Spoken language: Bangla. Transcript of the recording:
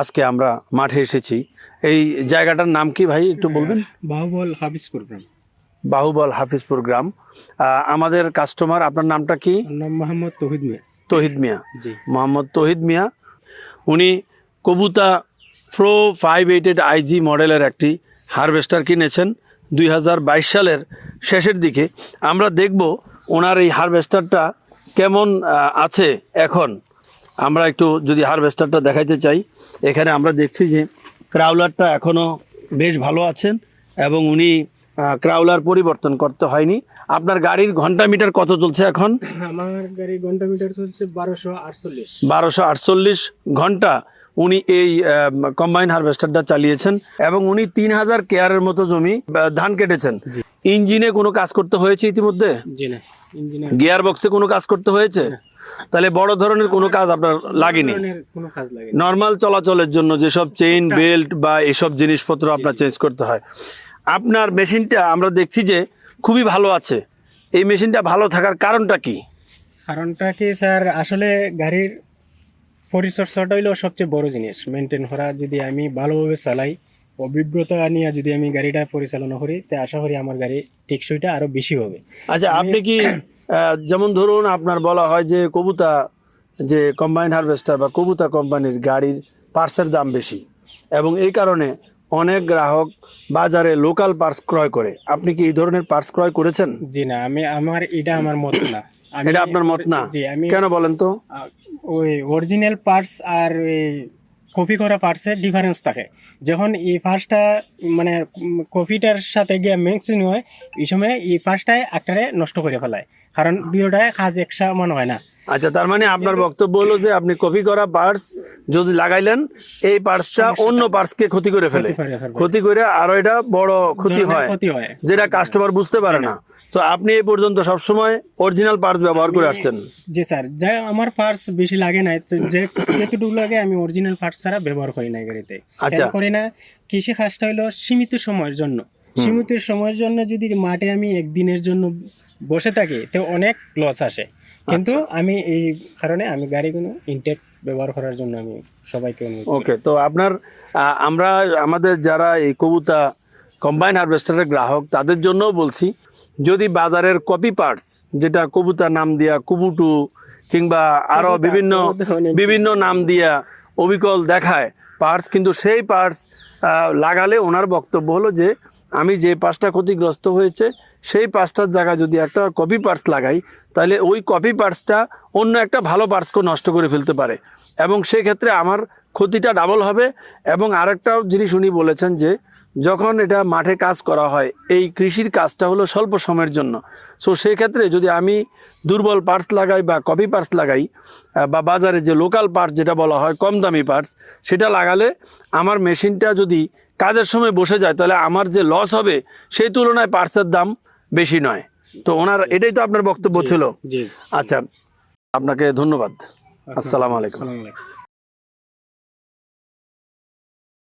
আজকে আমরা মাঠে এসেছি। এই জায়গাটার নাম কি ভাই একটু বলবেন? বাহুবল হাফিজপুর গ্রাম। বাহুবল হাফিজপুর গ্রাম। আমাদের কাস্টমার আপনার নামটা কি? নাম মোহাম্মদ তহিদ মিয়া। তহিদ মিয়া। জি। মোহাম্মদ তহিদ মিয়া। উনি Kubota pro five eighty IG মডেলের একটি হারভেস্টার কিনেছেন দুই হাজার বাইশ সালের শেষের দিকে। আমরা দেখব ওনার এই হারভেস্টারটা কেমন আছে এখন। আমরা একটু যদি হারভেস্টারটা দেখাইতে চাই এখানে আমরা দেখছি যে ক্রাউলারটা এখনও বেশ ভালো আছেন এবং উনি ক্রাউলার পরিবর্তন করতে হয়নি। আপনার গাড়ির ঘণ্টা মিটার কত চলছে এখন? আমার গাড়ি ঘণ্টা মিটার চলছে বারোশো আটচল্লিশ। বারোশো আটচল্লিশ ঘণ্টা উনি এই কম্বাইন হারভেস্টারটা চালিয়েছেন এবং উনি তিন হাজার কেয়ারের মতো জমি ধান কেটেছেন। ইঞ্জিনে কোনো কাজ করতে হয়েছে ইতিমধ্যে? গিয়ার বক্সে কোনো কাজ করতে হয়েছে? তাহলে বড় ধরনের কোনো কাজ আপনার লাগেনি? নর্মাল চলাচলের জন্য যেসব চেইন বেল্ট বা এসব জিনিসপত্র আপনার চেঞ্জ করতে হয়। আপনার মেশিনটা আমরা দেখছি যে খুবই ভালো আছে। এই মেশিনটা ভালো থাকার কারণটা কি? কারণটা কি স্যার? আসলে গাড়ির পরিচর্যাটা হইল সবচেয়ে বড় জিনিস। মেনটেন করা যদি আমি ভালোভাবে চালাই অভিজ্ঞতা নিয়ে যদি আমি গাড়িটা পরিচালনা করি তে আশা করি আমার গাড়ি টেকসইটা আরও বেশি হবে। আচ্ছা আপনি কি যেমন ধরুন আপনার বলা হয় যে কবুতা যে কম্বাইন হারভেস্টার বা কবুতা কোম্পানির গাড়ির পার্সের দাম বেশি এবং এই কারণে অনেক গ্রাহক বাজারে লোকাল পার্স ক্রয় করে। আপনি কি এই ধরনের পার্স ক্রয় করেছেন? জি না আমি আমার এটা আমার মত না। এটা আপনার মত না? কেন বলেন তো? ওই অরিজিনাল পার্স আর কপি করা পার্টসের ডিফারেন্স থাকে। যখন এই ফার্স্টটা মানে কপিটার সাথে গিয়ে মিক্সিং হয় এই সময় এই ফার্স্টটাই একটারে নষ্ট করে ফেলায়। কারণ দুটোটায় কাজ একসা মনে হয় না। আচ্ছা তার মানে আপনার বক্তব্য হলো যে আপনি কপি করা পার্টস যদি লাগাইলেন এই পার্টসটা অন্য পার্টসকে ক্ষতি করে ফেলে। ক্ষতি করে। আরও এটা বড় ক্ষতি হয়। যেটা কাস্টমার বুঝতে পারে না। তো আপনি এই পর্যন্ত সবসময় অরিজিনাল পার্টস ব্যবহার করে আসছেন। জি স্যার যা আমার পার্টস বেশি লাগে না যে যেটুকু লাগে আমি অরিজিনাল পার্টস ছাড়া ব্যবহার করি না গাড়িতে। আচ্ছা। করি না? কৃষি কাজটা হলো সীমিত সময়ের জন্য। সীমিত সময়ের জন্য যদি মাঠে আমি একদিনের জন্য বসে থাকি তো অনেক লস আসে। কিন্তু আচ্ছা। আমি এই কারণে আমি গাড়িগুলো ইনটেক ব্যবহার করার জন্য আমি সবাইকে ওকে তো আপনার আমরা আমাদের যারা এই কবুতা কম্বাইন হারভেস্টারের গ্রাহক তাদের জন্যও বলছি যদি বাজারের কপি পার্টস যেটা কবুতা নাম দিয়া কুবুটু কিংবা আরও বিভিন্ন বিভিন্ন নাম দিয়া অবিকল দেখায় পার্টস কিন্তু সেই পার্টস লাগালে ওনার বক্তব্য হলো যে আমি যে পার্টসটা ক্ষতিগ্রস্ত হয়েছে সেই পার্টসটার জায়গায় যদি একটা কপি পার্টস লাগাই তাহলে ওই কপি পার্টসটা অন্য একটা ভালো পার্টসকে নষ্ট করে ফেলতে পারে। এবং সেই ক্ষেত্রে আমার ক্ষতিটা ডাবল হবে এবং আরেকটাও জিনিস উনি বলেছেন যে যখন এটা মাঠে কাজ করা হয় এই কৃষির কাজটা হলো স্বল্প সময়ের জন্য। সো সেই ক্ষেত্রে যদি আমি দুর্বল পার্টস লাগাই বা কপি পার্টস লাগাই বা বাজারে যে লোকাল পার্টস যেটা বলা হয় কম দামি পার্টস সেটা লাগালে আমার মেশিনটা যদি কাজের সময় বসে যায় তাহলে আমার যে লস হবে সেই তুলনায় পার্টসের দাম বেশি নয়। তো ওনার এটাই তো আপনার বক্তব্য ছিল? আচ্ছা আপনাকে ধন্যবাদ। আসসালামু আসসালামু আলাইকুম।